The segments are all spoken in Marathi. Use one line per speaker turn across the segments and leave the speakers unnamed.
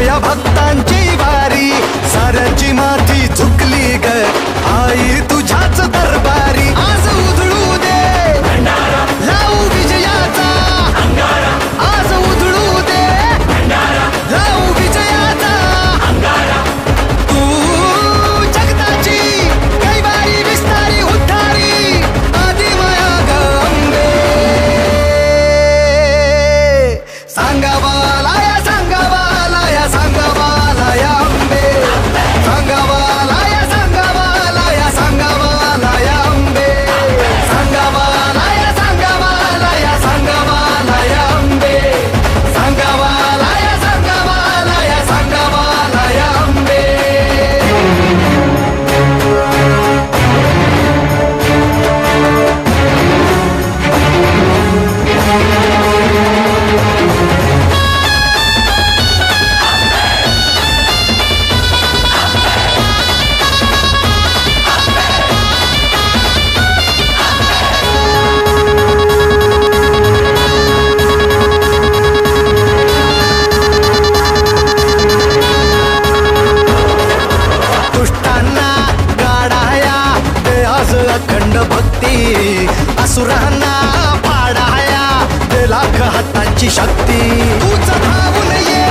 या भक्तांची वारी साऱ्याची माती झो अखंड भक्ती. असुरांना पाडाया लाख शक्ती. तूच ये.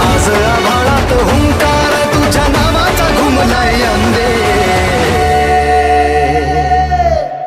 आज आभाळात हुंका